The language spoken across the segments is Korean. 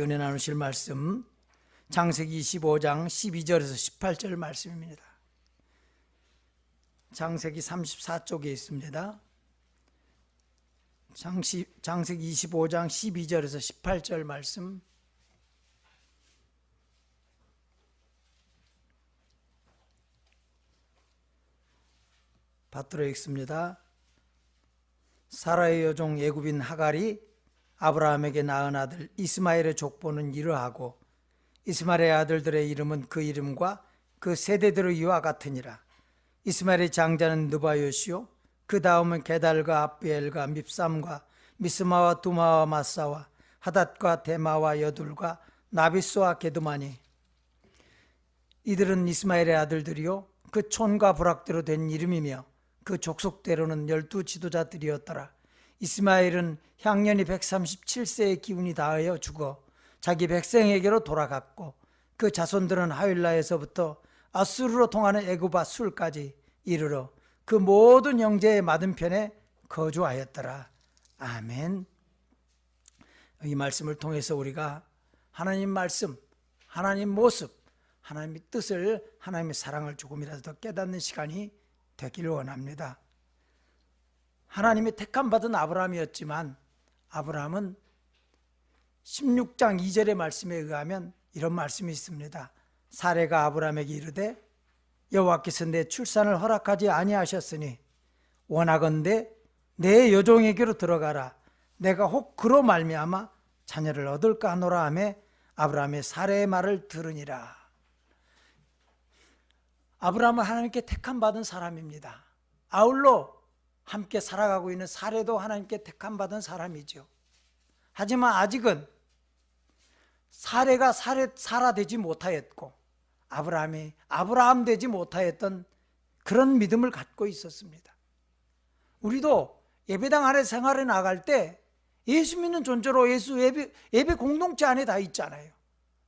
은혜 나누실 말씀 장세기 25장 12절에서 18절 말씀입니다. 장세기 34쪽에 있습니다. 장시, 장세기 25장 12절에서 18절 말씀 받들어 읽습니다. 사라의 여종 예굽인 하갈이 아브라함에게 낳은 아들 이스마엘의 족보는 이러하고 이스마엘의 아들들의 이름은 그 이름과 그 세대들의 이와 같으니라. 이스마엘의 장자는 느바요시요 그 다음은 게달과 아비엘과 밉삼과 미스마와 두마와 마사와 하닷과 데마와 여둘과 나비스와 게드마니. 이들은 이스마엘의 아들들이요 그 촌과 부락대로 된 이름이며 그 족속대로는 열두 지도자들이었더라 이스마엘은 향년이 137세의 기운이 다하여 죽어 자기 백성에게로 돌아갔고 그 자손들은 하윌라에서부터 아수르로 통하는 에고바 술까지 이르러 그 모든 영제의 맞은편에 거주하였더라. 아멘. 이 말씀을 통해서 우리가 하나님 말씀, 하나님 모습, 하나님의 뜻을, 하나님의 사랑을 조금이라도 더 깨닫는 시간이 되기를 원합니다. 하나님의 택함 받은 아브라함이었지만 아브라함은 16장 2절의 말씀에 의하면 이런 말씀이 있습니다. 사례가 아브라함에게 이르되 여호와께서 내 출산을 허락하지 아니하셨으니 원하건대 내 여종에게로 들어가라. 내가 혹 그로 말미암아 자녀를 얻을까 하노라 하며 아브라함의 사례의 말을 들으니라. 아브라함은 하나님께 택함 받은 사람입니다. 아울러 함께 살아가고 있는 사례도 하나님께 택함 받은 사람이죠. 하지만 아직은 사례가 사례 살아되지 못하였고 아브라함이 아브라함 되지 못하였던 그런 믿음을 갖고 있었습니다. 우리도 예배당 안에 생활에 나갈 때 예수 믿는 존재로 예수 예배, 예배 공동체 안에 다 있잖아요.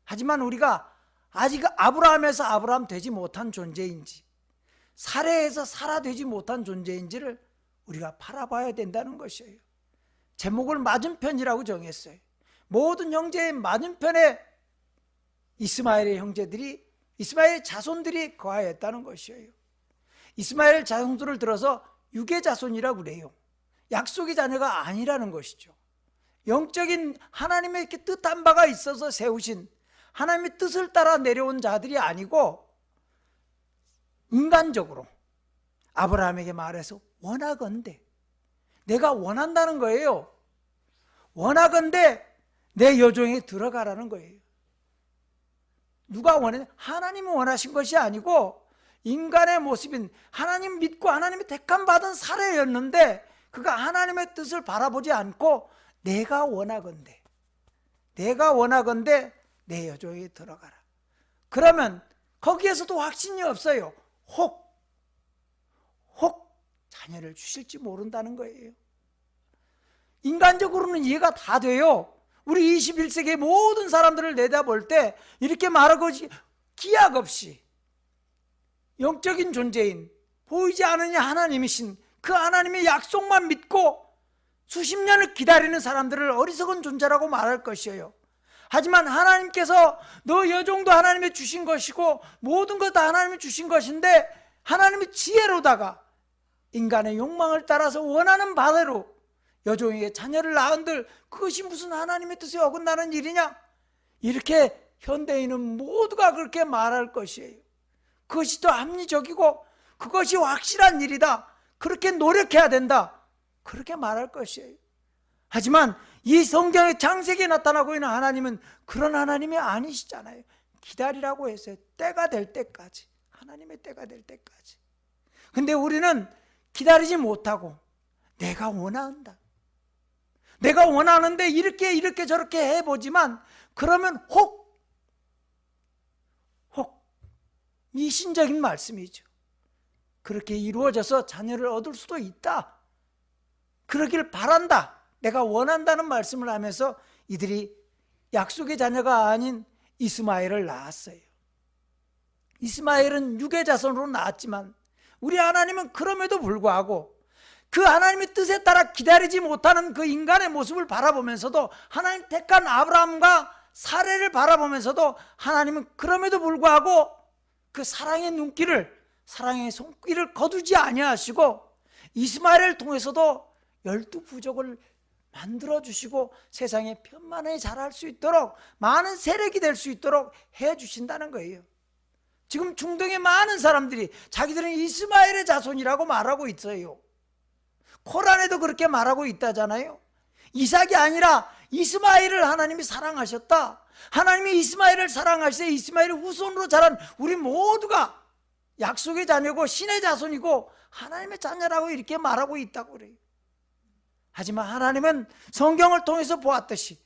하지만 우리가 아직 아브라함에서 아브라함 되지 못한 존재인지 사례에서 살아되지 못한 존재인지를 우리가 바라봐야 된다는 것이에요. 제목을 맞은편이라고 정했어요. 모든 형제의 맞은편에 이스마엘의 형제들이 이스마엘의 자손들이 거하였다는 것이에요. 이스마엘 자손들을 들어서 육의 자손이라고 그래요. 약속의 자녀가 아니라는 것이죠. 영적인 하나님의 이렇게 뜻한 바가 있어서 세우신 하나님의 뜻을 따라 내려온 자들이 아니고 인간적으로 아브라함에게 말해서 원하건대 내가 원한다는 거예요. 원하건대 내 여종에 들어가라는 거예요. 누가 원해? 하나님이 원하신 것이 아니고 인간의 모습인 하나님 믿고 하나님의 택함 받은 사례였는데 그가 하나님의 뜻을 바라보지 않고 내가 원하건대 내가 원하건대 내 여종에 들어가라. 그러면 거기에서도 확신이 없어요. 혹, 혹 자녀를 주실지 모른다는 거예요. 인간적으로는 이해가 다 돼요. 우리 21세기의 모든 사람들을 내다볼 때 이렇게 말하고 기약 없이 영적인 존재인 보이지 않으냐 하나님이신 그 하나님의 약속만 믿고 수십 년을 기다리는 사람들을 어리석은 존재라고 말할 것이에요. 하지만 하나님께서 너 여종도 하나님이 주신 것이고 모든 것 다 하나님이 주신 것인데 하나님의 지혜로다가 인간의 욕망을 따라서 원하는 바대로 여종에게 자녀를 낳은들 그것이 무슨 하나님의 뜻에 어긋나는 일이냐? 이렇게 현대인은 모두가 그렇게 말할 것이에요. 그것이 더 합리적이고 그것이 확실한 일이다. 그렇게 노력해야 된다. 그렇게 말할 것이에요. 하지만 이 성경의 장세기에 나타나고 있는 하나님은 그런 하나님이 아니시잖아요. 기다리라고 했어요. 때가 될 때까지. 하나님의 때가 될 때까지. 근데 우리는 기다리지 못하고 내가 원한다. 내가 원하는데 이렇게 이렇게 저렇게 해보지만 그러면 혹, 혹 미신적인 말씀이죠. 그렇게 이루어져서 자녀를 얻을 수도 있다. 그러길 바란다. 내가 원한다는 말씀을 하면서 이들이 약속의 자녀가 아닌 이스마엘을 낳았어요. 이스마엘은 육의 자손으로 낳았지만 우리 하나님은 그럼에도 불구하고 그 하나님의 뜻에 따라 기다리지 못하는 그 인간의 모습을 바라보면서도 하나님 택한 아브라함과 사례를 바라보면서도 하나님은 그럼에도 불구하고 그 사랑의 눈길을 사랑의 손길을 거두지 아니하시고 이스마엘을 통해서도 열두 부족을 만들어 주시고 세상에 편만하게 자랄 수 있도록 많은 세력이 될 수 있도록 해 주신다는 거예요. 지금 중동의 많은 사람들이 자기들은 이스마엘의 자손이라고 말하고 있어요. 코란에도 그렇게 말하고 있다잖아요. 이삭이 아니라 이스마엘을 하나님이 사랑하셨다. 하나님이 이스마엘을 사랑하시되 이스마엘의 후손으로 자란 우리 모두가 약속의 자녀고 신의 자손이고 하나님의 자녀라고 이렇게 말하고 있다고 그래요. 하지만 하나님은 성경을 통해서 보았듯이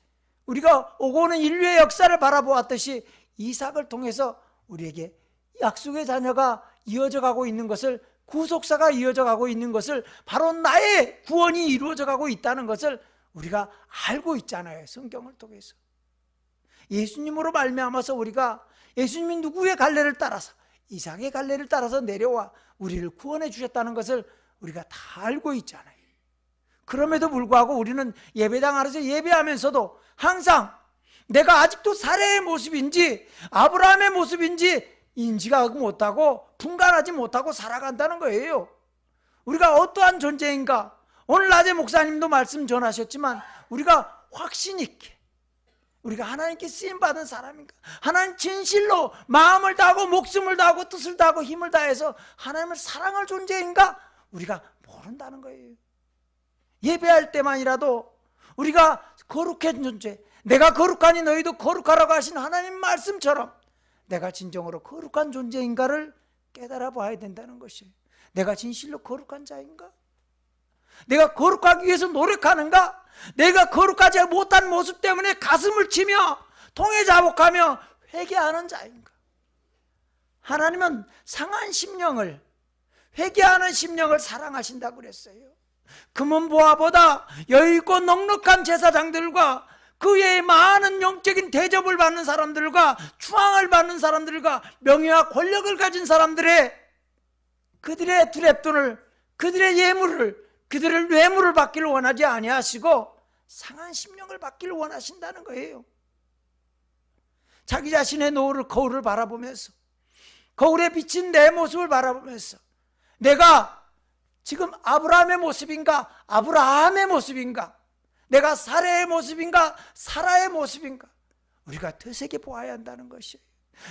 우리가 오고 오는 인류의 역사를 바라보았듯이 이삭을 통해서 우리에게 약속의 자녀가 이어져 가고 있는 것을 구속사가 이어져 가고 있는 것을 바로 나의 구원이 이루어져 가고 있다는 것을 우리가 알고 있잖아요. 성경을 통해서. 예수님으로 말미암아서 우리가 예수님이 누구의 갈래를 따라서 이삭의 갈래를 따라서 내려와 우리를 구원해 주셨다는 것을 우리가 다 알고 있잖아요. 그럼에도 불구하고 우리는 예배당 안에서 예배하면서도 항상 내가 아직도 사례의 모습인지 아브라함의 모습인지 인지가 못하고 분간하지 못하고 살아간다는 거예요. 우리가 어떠한 존재인가? 오늘 낮에 목사님도 말씀 전하셨지만 우리가 확신 있게 우리가 하나님께 쓰임 받은 사람인가? 하나님 진실로 마음을 다하고 목숨을 다하고 뜻을 다하고 힘을 다해서 하나님을 사랑할 존재인가? 우리가 모른다는 거예요. 예배할 때만이라도 우리가 거룩한 존재, 내가 거룩하니 너희도 거룩하라고 하신 하나님 말씀처럼 내가 진정으로 거룩한 존재인가를 깨달아 봐야 된다는 것이에요. 내가 진실로 거룩한 자인가? 내가 거룩하기 위해서 노력하는가? 내가 거룩하지 못한 모습 때문에 가슴을 치며 통해 자복하며 회개하는 자인가? 하나님은 상한 심령을 회개하는 심령을 사랑하신다고 그랬어요. 금은보화보다 여유있고 넉넉한 제사장들과 그 외에 많은 영적인 대접을 받는 사람들과 추앙을 받는 사람들과 명예와 권력을 가진 사람들의 그들의 두랩돈을 그들의 예물을 그들의 뇌물을 받기를 원하지 아니하시고 상한 심령을 받기를 원하신다는 거예요. 자기 자신의 노을을 거울을 바라보면서 거울에 비친 내 모습을 바라보면서 내가 지금 아브라함의 모습인가 아브라함의 모습인가 내가 사례의 모습인가 사라의 모습인가 우리가 되새겨 보아야 한다는 것이에요.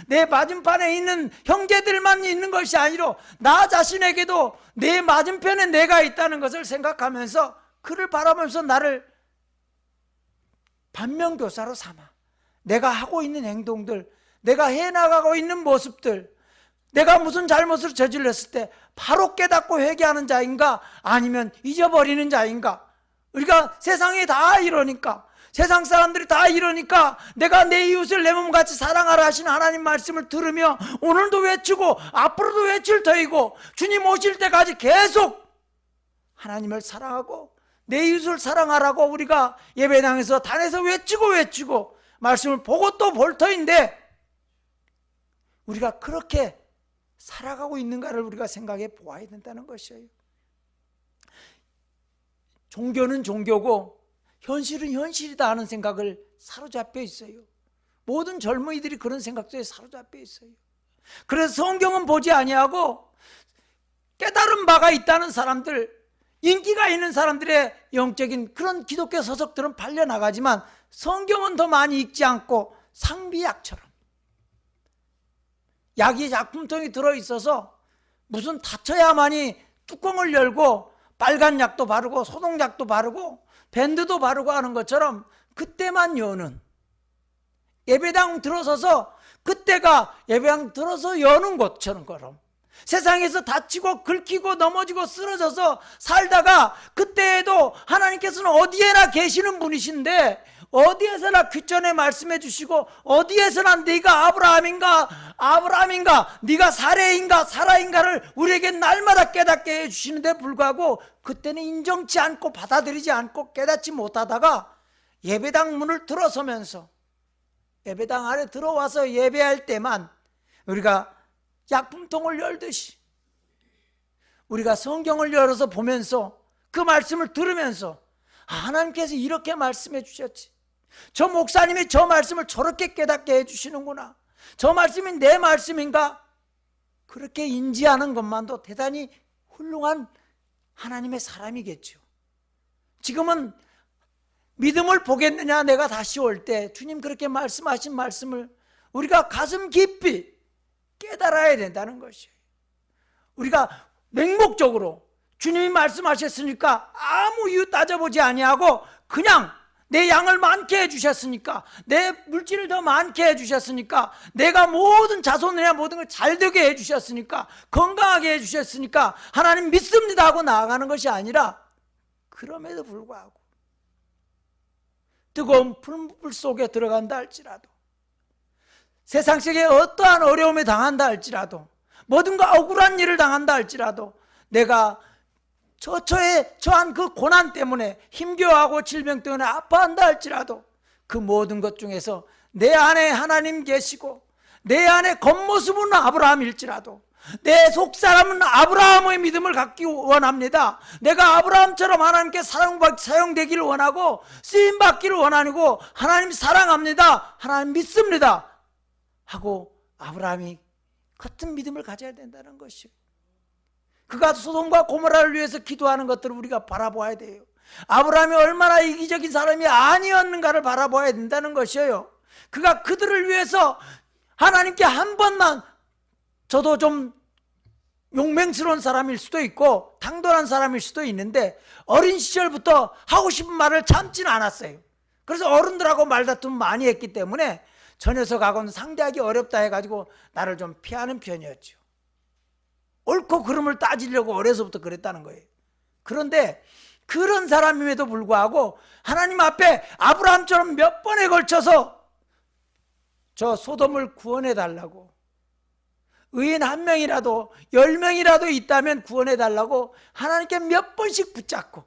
내 맞은편에 있는 형제들만 있는 것이 아니라 나 자신에게도 내 맞은편에 내가 있다는 것을 생각하면서 그를 바라보면서 나를 반면교사로 삼아 내가 하고 있는 행동들 내가 해나가고 있는 모습들 내가 무슨 잘못을 저질렀을 때 바로 깨닫고 회개하는 자인가 아니면 잊어버리는 자인가 우리가 세상에 다 이러니까 세상 사람들이 다 이러니까 내가 내 이웃을 내 몸같이 사랑하라 하신 하나님 말씀을 들으며 오늘도 외치고 앞으로도 외칠 터이고 주님 오실 때까지 계속 하나님을 사랑하고 내 이웃을 사랑하라고 우리가 예배당에서 단에서 외치고 외치고 말씀을 보고 또 볼 터인데 우리가 그렇게 살아가고 있는가를 우리가 생각해 보아야 된다는 것이에요. 종교는 종교고 현실은 현실이다 하는 생각을 사로잡혀 있어요. 모든 젊은이들이 그런 생각 속에 사로잡혀 있어요. 그래서 성경은 보지 아니하고 깨달은 바가 있다는 사람들, 인기가 있는 사람들의 영적인 그런 기독교 서적들은 팔려 나가지만 성경은 더 많이 읽지 않고 상비약처럼 약이 약품통이 들어 있어서 무슨 다쳐야만이 뚜껑을 열고 빨간 약도 바르고 소독약도 바르고 밴드도 바르고 하는 것처럼 그때만 여는. 예배당 들어서서 그때가 예배당 들어서 여는 것처럼 그럼 세상에서 다치고 긁히고 넘어지고 쓰러져서 살다가 그때에도 하나님께서는 어디에나 계시는 분이신데 어디에서나 귀전에 말씀해 주시고 어디에서나 네가 아브라함인가? 아브라함인가? 네가 사례인가? 사라인가를 우리에게 날마다 깨닫게 해 주시는데 불구하고 그때는 인정치 않고 받아들이지 않고 깨닫지 못하다가 예배당 문을 들어서면서 예배당 안에 들어와서 예배할 때만 우리가 약품통을 열듯이 우리가 성경을 열어서 보면서 그 말씀을 들으면서 아, 하나님께서 이렇게 말씀해 주셨지. 저 목사님이 저 말씀을 저렇게 깨닫게 해주시는구나. 저 말씀이 내 말씀인가? 그렇게 인지하는 것만도 대단히 훌륭한 하나님의 사람이겠죠. 지금은 믿음을 보겠느냐 내가 다시 올 때 주님 그렇게 말씀하신 말씀을 우리가 가슴 깊이 깨달아야 된다는 것이에요. 우리가 맹목적으로 주님이 말씀하셨으니까 아무 이유 따져보지 아니하고 그냥 내 양을 많게 해주셨으니까 내 물질을 더 많게 해주셨으니까 내가 모든 자손이나 모든 걸 잘 되게 해주셨으니까 건강하게 해주셨으니까 하나님 믿습니다 하고 나아가는 것이 아니라 그럼에도 불구하고 뜨거운 풀물 속에 들어간다 할지라도 세상 속에 어떠한 어려움에 당한다 할지라도 뭐든가 억울한 일을 당한다 할지라도 내가 처처에 처한 그 고난 때문에 힘겨워하고 질병 때문에 아파한다 할지라도 그 모든 것 중에서 내 안에 하나님 계시고 내 안에 겉모습은 아브라함일지라도 내 속사람은 아브라함의 믿음을 갖기 원합니다. 내가 아브라함처럼 하나님께 사용받, 사용되기를 원하고 쓰임받기를 원하고 하나님 사랑합니다. 하나님 믿습니다. 하고 아브라함이 같은 믿음을 가져야 된다는 것이요. 그가 소돔과 고모라를 위해서 기도하는 것들을 우리가 바라보아야 돼요. 아브라함이 얼마나 이기적인 사람이 아니었는가를 바라보아야 된다는 것이에요. 그가 그들을 위해서 하나님께 한 번만 저도 좀 용맹스러운 사람일 수도 있고 당돌한 사람일 수도 있는데 어린 시절부터 하고 싶은 말을 참지는 않았어요. 그래서 어른들하고 말다툼 많이 했기 때문에 저 녀석하고는 상대하기 어렵다 해가지고 나를 좀 피하는 편이었죠. 옳고 그름을 따지려고 어려서부터 그랬다는 거예요. 그런데 그런 사람임에도 불구하고 하나님 앞에 아브라함처럼 몇 번에 걸쳐서 저 소돔을 구원해 달라고 의인 한 명이라도 열 명이라도 있다면 구원해 달라고 하나님께 몇 번씩 붙잡고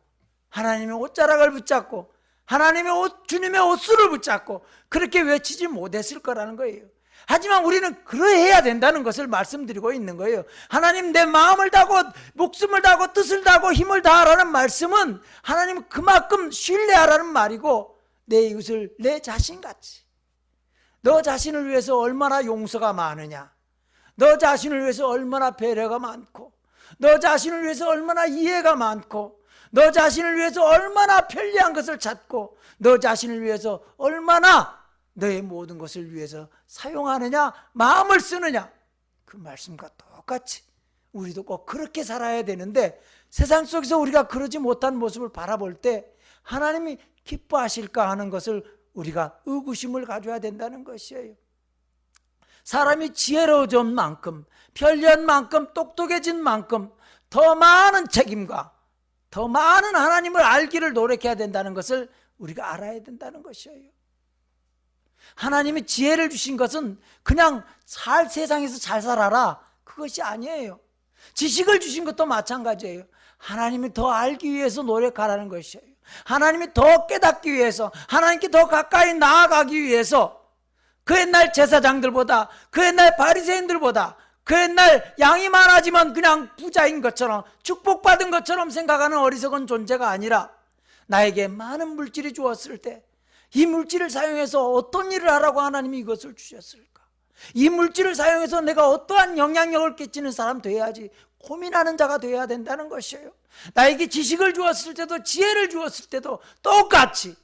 하나님의 옷자락을 붙잡고 하나님의 옷 주님의 옷수를 붙잡고 그렇게 외치지 못했을 거라는 거예요. 하지만 우리는 그러해야 된다는 것을 말씀드리고 있는 거예요. 하나님 내 마음을 다고 목숨을 다고 뜻을 다고 힘을 다하라는 말씀은 하나님 그만큼 신뢰하라는 말이고 내 이웃을 내 자신같이. 너 자신을 위해서 얼마나 용서가 많으냐. 너 자신을 위해서 얼마나 배려가 많고. 너 자신을 위해서 얼마나 이해가 많고. 너 자신을 위해서 얼마나 편리한 것을 찾고. 너 자신을 위해서 얼마나 너의 모든 것을 위해서 사용하느냐 마음을 쓰느냐 그 말씀과 똑같이 우리도 꼭 그렇게 살아야 되는데 세상 속에서 우리가 그러지 못한 모습을 바라볼 때 하나님이 기뻐하실까 하는 것을 우리가 의구심을 가져야 된다는 것이에요. 사람이 지혜로워진 만큼, 편리한 만큼, 똑똑해진 만큼 더 많은 책임과 더 많은 하나님을 알기를 노력해야 된다는 것을 우리가 알아야 된다는 것이에요. 하나님이 지혜를 주신 것은 그냥 살 세상에서 잘 살아라 그것이 아니에요. 지식을 주신 것도 마찬가지예요. 하나님이 더 알기 위해서 노력하라는 것이에요. 하나님이 더 깨닫기 위해서 하나님께 더 가까이 나아가기 위해서 그 옛날 제사장들보다 그 옛날 바리새인들보다 그 옛날 양이 많아지면 그냥 부자인 것처럼 축복받은 것처럼 생각하는 어리석은 존재가 아니라 나에게 많은 물질이 주었을 때 이 물질을 사용해서 어떤 일을 하라고 하나님이 이것을 주셨을까? 이 물질을 사용해서 내가 어떠한 영향력을 끼치는 사람 돼야지 고민하는 자가 돼야 된다는 것이에요. 나에게 지식을 주었을 때도 지혜를 주었을 때도 똑같이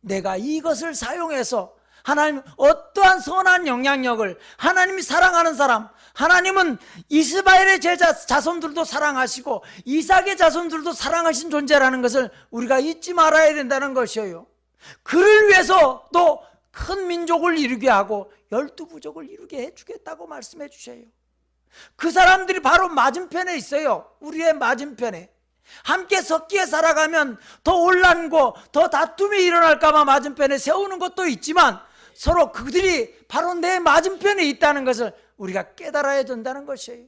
내가 이것을 사용해서 하나님 어떠한 선한 영향력을 하나님이 사랑하는 사람 하나님은 이스마엘의 제자 자손들도 사랑하시고 이삭의 자손들도 사랑하신 존재라는 것을 우리가 잊지 말아야 된다는 것이에요. 그를 위해서 또 큰 민족을 이루게 하고 열두 부족을 이루게 해주겠다고 말씀해 주셔요. 그 사람들이 바로 맞은편에 있어요. 우리의 맞은편에. 함께 섞여 살아가면 더 혼란고 더 다툼이 일어날까봐 맞은편에 세우는 것도 있지만 서로 그들이 바로 내 맞은편에 있다는 것을 우리가 깨달아야 된다는 것이에요.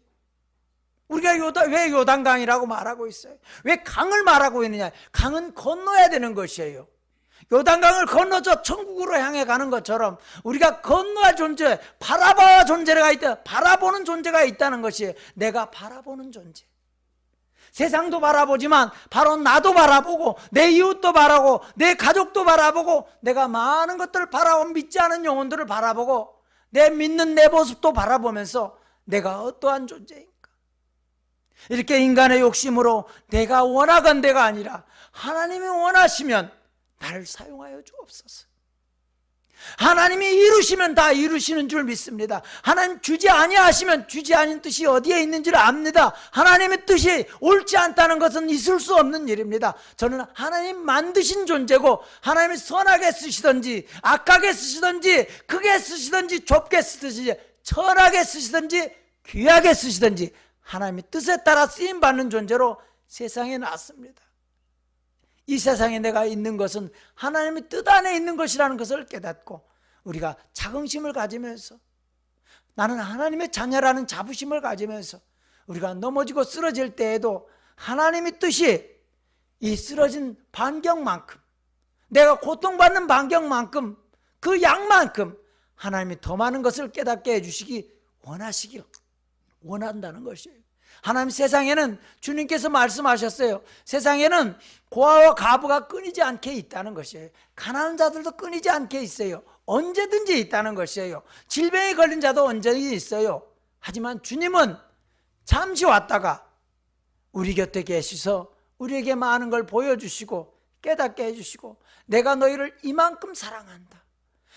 우리가 요다, 왜 요단강이라고 말하고 있어요? 왜 강을 말하고 있느냐? 강은 건너야 되는 것이에요. 요단강을 건너서 천국으로 향해 가는 것처럼 우리가 건너야 존재, 바라봐 존재가 있다. 바라보는 존재가 있다는 것이 내가 바라보는 존재. 세상도 바라보지만 바로 나도 바라보고 내 이웃도 바라보고 내 가족도 바라보고 내가 많은 것들을 바라보고 믿지 않은 영혼들을 바라보고 내 믿는 내 모습도 바라보면서 내가 어떠한 존재인가 이렇게 인간의 욕심으로 내가 원하건대가 아니라 하나님이 원하시면 나를 사용하여 주옵소서 하나님이 이루시면 다 이루시는 줄 믿습니다. 하나님 주지 아니하시면 주지 아닌 뜻이 어디에 있는지를 압니다. 하나님의 뜻이 옳지 않다는 것은 있을 수 없는 일입니다. 저는 하나님 만드신 존재고 하나님이 선하게 쓰시든지 악하게 쓰시든지 크게 쓰시든지 좁게 쓰시든지 천하게 쓰시든지 귀하게 쓰시든지 하나님의 뜻에 따라 쓰임 받는 존재로 세상에 났습니다. 이 세상에 내가 있는 것은 하나님의 뜻 안에 있는 것이라는 것을 깨닫고 우리가 자긍심을 가지면서 나는 하나님의 자녀라는 자부심을 가지면서 우리가 넘어지고 쓰러질 때에도 하나님의 뜻이 이 쓰러진 반경만큼 내가 고통받는 반경만큼 그 양만큼 하나님이 더 많은 것을 깨닫게 해주시기 원하시길 원한다는 것이에요. 하나님 세상에는 주님께서 말씀하셨어요. 세상에는 고아와 가부가 끊이지 않게 있다는 것이에요. 가난한 자들도 끊이지 않게 있어요. 언제든지 있다는 것이에요. 질병에 걸린 자도 언제든지 있어요. 하지만 주님은 잠시 왔다가 우리 곁에 계시서 우리에게 많은 걸 보여주시고 깨닫게 해주시고 내가 너희를 이만큼 사랑한다.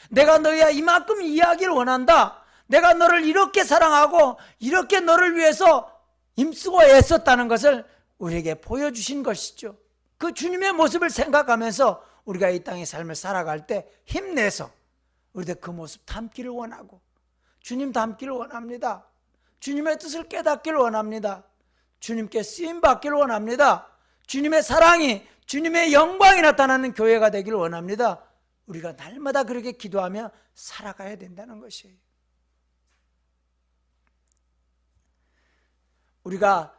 내가 너희와 이만큼 이야기를 원한다. 내가 너를 이렇게 사랑하고 이렇게 너를 위해서 힘쓰고 애썼다는 것을 우리에게 보여주신 것이죠. 그 주님의 모습을 생각하면서 우리가 이 땅의 삶을 살아갈 때 힘내서 우리들 그 모습 담기를 원하고 주님 담기를 원합니다. 주님의 뜻을 깨닫기를 원합니다. 주님께 쓰임 받기를 원합니다. 주님의 사랑이 주님의 영광이 나타나는 교회가 되기를 원합니다. 우리가 날마다 그렇게 기도하며 살아가야 된다는 것이에요. 우리가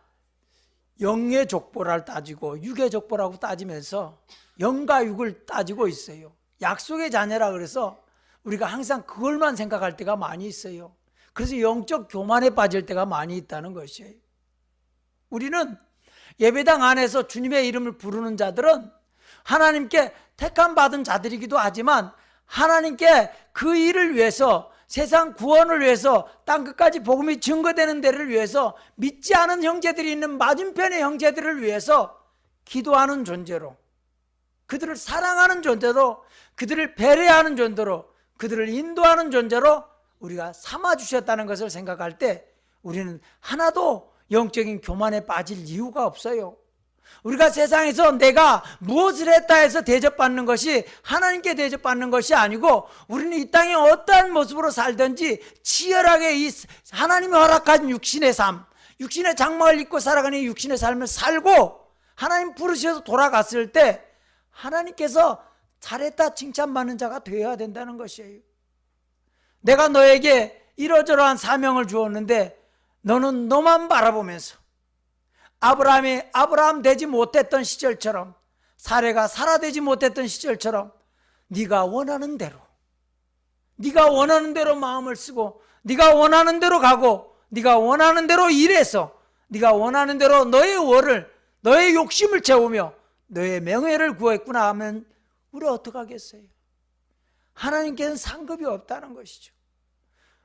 영의 족보를 따지고 육의 족보라고 따지면서 영과 육을 따지고 있어요. 약속의 자녀라 그래서 우리가 항상 그걸만 생각할 때가 많이 있어요. 그래서 영적 교만에 빠질 때가 많이 있다는 것이에요. 우리는 예배당 안에서 주님의 이름을 부르는 자들은 하나님께 택함 받은 자들이기도 하지만 하나님께 그 일을 위해서 세상 구원을 위해서 땅 끝까지 복음이 증거되는 데를 위해서 믿지 않은 형제들이 있는 맞은편의 형제들을 위해서 기도하는 존재로 그들을 사랑하는 존재로 그들을 배려하는 존재로 그들을 인도하는 존재로 우리가 삼아 주셨다는 것을 생각할 때 우리는 하나도 영적인 교만에 빠질 이유가 없어요. 우리가 세상에서 내가 무엇을 했다 해서 대접받는 것이 하나님께 대접받는 것이 아니고 우리는 이 땅에 어떠한 모습으로 살든지 치열하게 이 하나님이 허락한 육신의 삶, 육신의 장막을 입고 살아가는 이 육신의 삶을 살고 하나님 부르셔서 돌아갔을 때 하나님께서 잘했다 칭찬받는 자가 되어야 된다는 것이에요. 내가 너에게 이러저러한 사명을 주었는데 너는 너만 바라보면서 아브라함이 아브라함 되지 못했던 시절처럼 사례가 살아 되지 못했던 시절처럼 네가 원하는 대로 네가 원하는 대로 마음을 쓰고 네가 원하는 대로 가고 네가 원하는 대로 일해서 네가 원하는 대로 너의 월을 너의 욕심을 채우며 너의 명예를 구했구나 하면 우리 어떡하겠어요? 하나님께는 상급이 없다는 것이죠.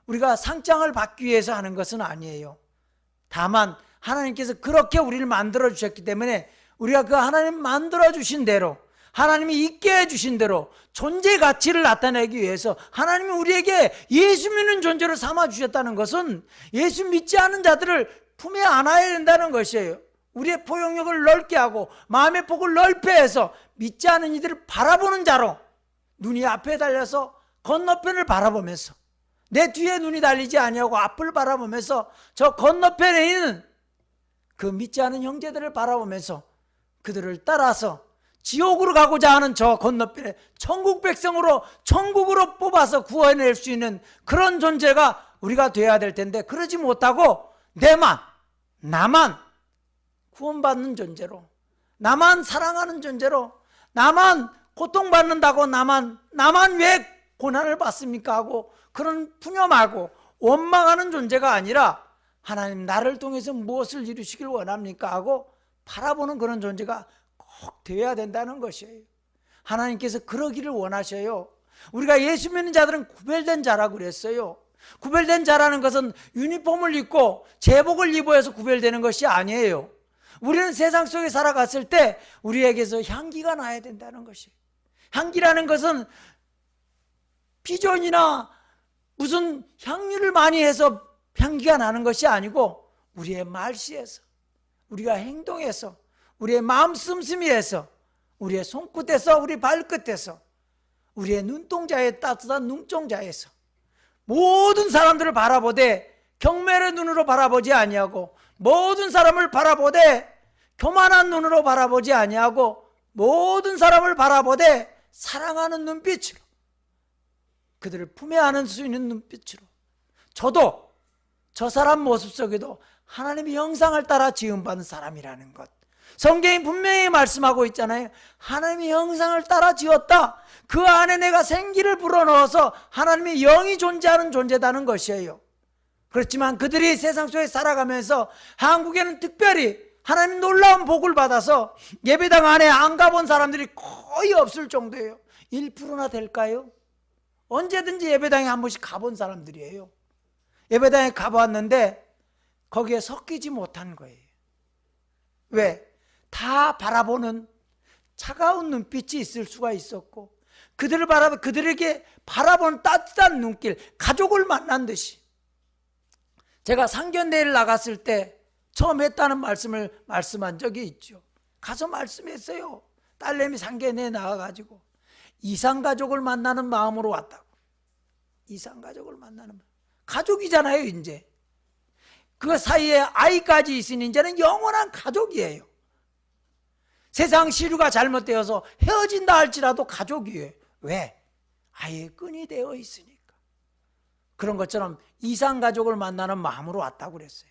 우리가 상장을 받기 위해서 하는 것은 아니에요. 다만 하나님께서 그렇게 우리를 만들어 주셨기 때문에 우리가 그 하나님 만들어 주신 대로 하나님이 있게 해 주신 대로 존재 가치를 나타내기 위해서 하나님이 우리에게 예수 믿는 존재로 삼아 주셨다는 것은 예수 믿지 않은 자들을 품에 안아야 된다는 것이에요. 우리의 포용력을 넓게 하고 마음의 폭을 넓게 해서 믿지 않은 이들을 바라보는 자로 눈이 앞에 달려서 건너편을 바라보면서 내 뒤에 눈이 달리지 아니하고 앞을 바라보면서 저 건너편에 있는 그 믿지 않은 형제들을 바라보면서 그들을 따라서 지옥으로 가고자 하는 저 건너편에 천국 백성으로 천국으로 뽑아서 구원해낼 수 있는 그런 존재가 우리가 돼야 될 텐데 그러지 못하고 내만 나만 구원받는 존재로 나만 사랑하는 존재로 나만 고통받는다고 나만 나만 왜 고난을 받습니까 하고 그런 푸념하고 원망하는 존재가 아니라 하나님 나를 통해서 무엇을 이루시길 원합니까 하고 바라보는 그런 존재가 꼭 되어야 된다는 것이에요. 하나님께서 그러기를 원하셔요. 우리가 예수 믿는 자들은 구별된 자라고 그랬어요. 구별된 자라는 것은 유니폼을 입고 제복을 입어서 구별되는 것이 아니에요. 우리는 세상 속에 살아갔을 때 우리에게서 향기가 나야 된다는 것이. 향기라는 것은 비전이나 무슨 향유를 많이 해서 향기가 나는 것이 아니고 우리의 말씨에서 우리가 행동에서 우리의 마음 씀씀이에서 우리의 손끝에서 우리 발끝에서 우리의 눈동자의 따뜻한 눈동자에서 모든 사람들을 바라보되 경멸의 눈으로 바라보지 아니하고 모든 사람을 바라보되 교만한 눈으로 바라보지 아니하고 모든 사람을 바라보되 사랑하는 눈빛으로 그들을 품에 안을 수 있는 눈빛으로 저도 저 사람 모습 속에도 하나님의 형상을 따라 지음받은 사람이라는 것. 성경이 분명히 말씀하고 있잖아요. 하나님의 형상을 따라 지었다. 그 안에 내가 생기를 불어넣어서 하나님의 영이 존재하는 존재다는 것이에요. 그렇지만 그들이 세상 속에 살아가면서 한국에는 특별히 하나님 놀라운 복을 받아서 예배당 안에 안 가본 사람들이 거의 없을 정도예요. 1%나 될까요? 언제든지 예배당에 한 번씩 가본 사람들이에요. 예배당에 가봤는데 거기에 섞이지 못한 거예요. 왜? 다 바라보는 차가운 눈빛이 있을 수가 있었고 그들을 바라 그들에게 바라보는 따뜻한 눈길, 가족을 만난 듯이 제가 상견례를 나갔을 때 처음 했다는 말씀을 말씀한 적이 있죠. 가서 말씀했어요. 딸내미 상견례에 나가가지고 이상 가족을 만나는 마음으로 왔다고. 이상 가족을 만나는 마음. 가족이잖아요, 이제. 그 사이에 아이까지 있으니 이제는 영원한 가족이에요. 세상 시류가 잘못되어서 헤어진다 할지라도 가족이에요. 왜? 아예 끈이 되어 있으니까. 그런 것처럼 이상 가족을 만나는 마음으로 왔다고 그랬어요.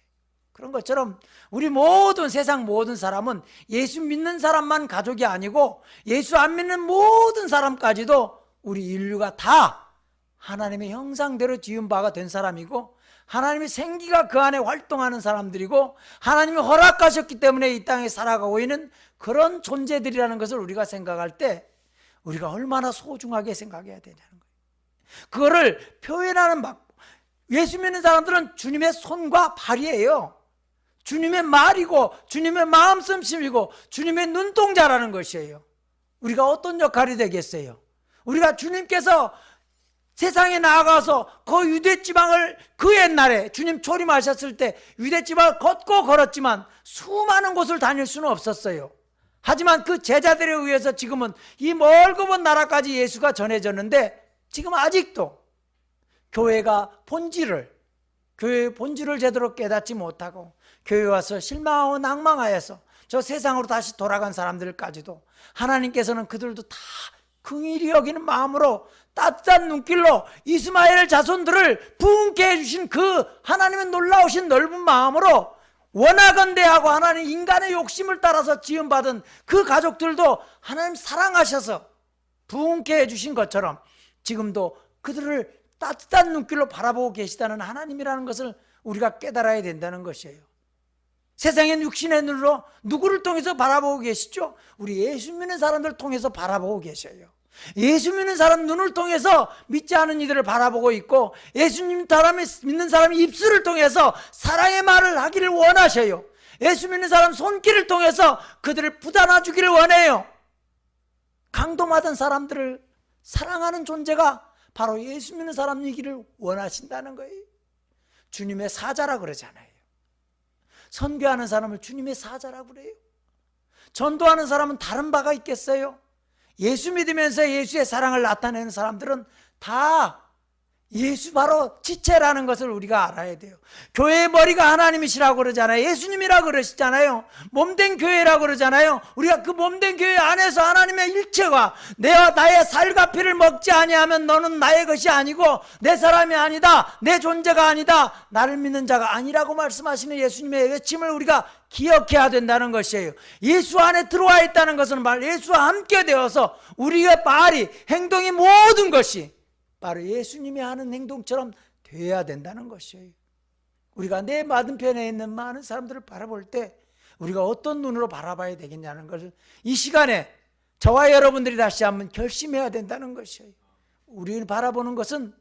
그런 것처럼 우리 모든 세상 모든 사람은 예수 믿는 사람만 가족이 아니고 예수 안 믿는 모든 사람까지도 우리 인류가 다 하나님의 형상대로 지은 바가 된 사람이고 하나님의 생기가 그 안에 활동하는 사람들이고 하나님이 허락하셨기 때문에 이 땅에 살아가고 있는 그런 존재들이라는 것을 우리가 생각할 때 우리가 얼마나 소중하게 생각해야 되냐는 거예요. 그거를 표현하는 막 예수 믿는 사람들은 주님의 손과 발이에요. 주님의 말이고 주님의 마음 씀씀이고 주님의 눈동자라는 것이에요. 우리가 어떤 역할이 되겠어요? 우리가 주님께서 세상에 나아가서 그 유대 지방을 그 옛날에 주님 초림하셨을 때 유대 지방을 걷고 걸었지만 수많은 곳을 다닐 수는 없었어요. 하지만 그 제자들에 의해서 지금은 이 멀고 먼 나라까지 예수가 전해졌는데 지금 아직도 교회가 본질을 교회의 본질을 제대로 깨닫지 못하고 교회 와서 실망하고 낭망하여서 저 세상으로 다시 돌아간 사람들까지도 하나님께서는 그들도 다 긍일이 여기는 마음으로 따뜻한 눈길로 이스마엘 자손들을 부흥케 해주신 그 하나님의 놀라우신 넓은 마음으로 원하건대 하고 하나님 인간의 욕심을 따라서 지음받은 그 가족들도 하나님 사랑하셔서 부흥케 해주신 것처럼 지금도 그들을 따뜻한 눈길로 바라보고 계시다는 하나님이라는 것을 우리가 깨달아야 된다는 것이에요. 세상엔 육신의 눈으로 누구를 통해서 바라보고 계시죠? 우리 예수 믿는 사람들 통해서 바라보고 계셔요. 예수 믿는 사람 눈을 통해서 믿지 않은 이들을 바라보고 있고 예수님 사람이 믿는 사람의 입술을 통해서 사랑의 말을 하기를 원하셔요. 예수 믿는 사람 손길을 통해서 그들을 부담아 주기를 원해요. 강도받은 사람들을 사랑하는 존재가 바로 예수 믿는 사람이기를 원하신다는 거예요. 주님의 사자라 그러잖아요. 선교하는 사람을 주님의 사자라고 그래요. 전도하는 사람은 다른 바가 있겠어요? 예수 믿으면서 예수의 사랑을 나타내는 사람들은 다 예수 바로 지체라는 것을 우리가 알아야 돼요. 교회의 머리가 하나님이시라고 그러잖아요. 예수님이라고 그러시잖아요. 몸된 교회라고 그러잖아요. 우리가 그 몸된 교회 안에서 하나님의 일체가 내와 나의 살과 피를 먹지 아니하면 너는 나의 것이 아니고 내 사람이 아니다. 내 존재가 아니다. 나를 믿는 자가 아니라고 말씀하시는 예수님의 외침을 우리가 기억해야 된다는 것이에요. 예수 안에 들어와 있다는 것은 말 예수와 함께 되어서 우리의 말이 행동이 모든 것이 바로 예수님이 하는 행동처럼 되어야 된다는 것이에요. 우리가 내 맞은편에 있는 많은 사람들을 바라볼 때 우리가 어떤 눈으로 바라봐야 되겠냐는 것을 이 시간에 저와 여러분들이 다시 한번 결심해야 된다는 것이에요. 우리를 바라보는 것은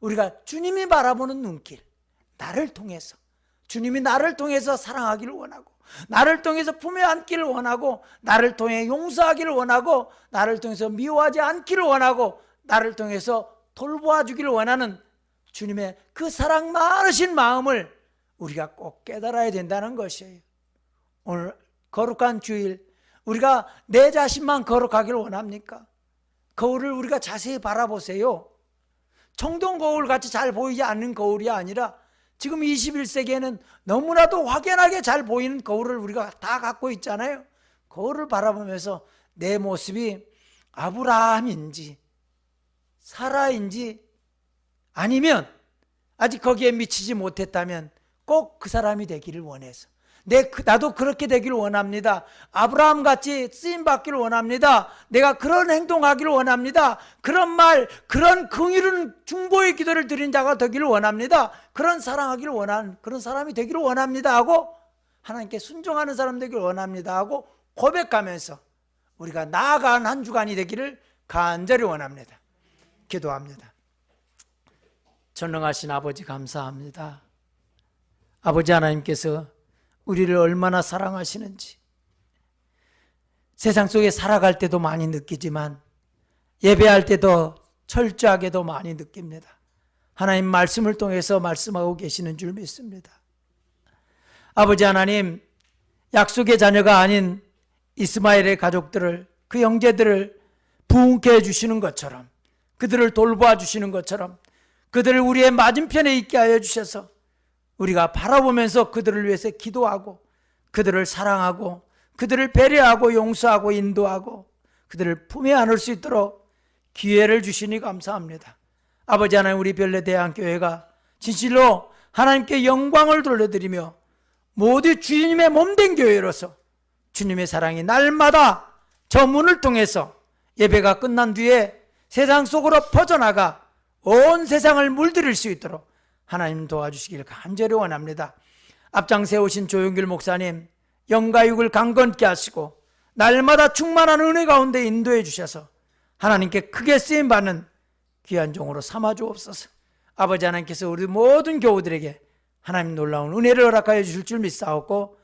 우리가 주님이 바라보는 눈길, 나를 통해서 주님이 나를 통해서 사랑하기를 원하고 나를 통해서 품에 안기를 원하고 나를 통해 용서하기를 원하고 나를 통해서 미워하지 않기를 원하고 나를 통해서 돌보아 주기를 원하는 주님의 그 사랑 많으신 마음을 우리가 꼭 깨달아야 된다는 것이에요. 오늘 거룩한 주일 우리가 내 자신만 거룩하기를 원합니까? 거울을 우리가 자세히 바라보세요. 청동 거울 같이 잘 보이지 않는 거울이 아니라 지금 21세기에는 너무나도 확연하게 잘 보이는 거울을 우리가 다 갖고 있잖아요. 거울을 바라보면서 내 모습이 아브라함인지 사라인지 아니면 아직 거기에 미치지 못했다면 꼭 그 사람이 되기를 원해서 내 그- 나도 그렇게 되기를 원합니다. 아브라함 같이 쓰임 받기를 원합니다. 내가 그런 행동하기를 원합니다. 그런 말, 그런 긍휼은 중보의 기도를 드린 자가 되기를 원합니다. 그런 사랑하기를 원하는 그런 사람이 되기를 원합니다 하고 하나님께 순종하는 사람 되기를 원합니다 하고 고백하면서 우리가 나아간 한 주간이 되기를 간절히 원합니다. 기도합니다. 전능하신 아버지 감사합니다. 아버지 하나님께서 우리를 얼마나 사랑하시는지 세상 속에 살아갈 때도 많이 느끼지만 예배할 때도 철저하게도 많이 느낍니다. 하나님 말씀을 통해서 말씀하고 계시는 줄 믿습니다. 아버지 하나님 약속의 자녀가 아닌 이스마엘의 가족들을 그 형제들을 부흥케 해 주시는 것처럼 그들을 돌보아 주시는 것처럼 그들을 우리의 맞은편에 있게 하여 주셔서 우리가 바라보면서 그들을 위해서 기도하고 그들을 사랑하고 그들을 배려하고 용서하고 인도하고 그들을 품에 안을 수 있도록 기회를 주시니 감사합니다. 아버지 하나님 우리 별내 대한교회가 진실로 하나님께 영광을 돌려드리며 모두 주님의 몸된 교회로서 주님의 사랑이 날마다 저 문을 통해서 예배가 끝난 뒤에 세상 속으로 퍼져나가 온 세상을 물들일 수 있도록 하나님 도와주시기를 간절히 원합니다. 앞장 세우신 조용길 목사님 영가육을 강건케 하시고 날마다 충만한 은혜 가운데 인도해 주셔서 하나님께 크게 쓰임 받는 귀한 종으로 삼아 주옵소서. 아버지 하나님께서 우리 모든 교우들에게 하나님 놀라운 은혜를 허락하여 주실 줄 믿사옵고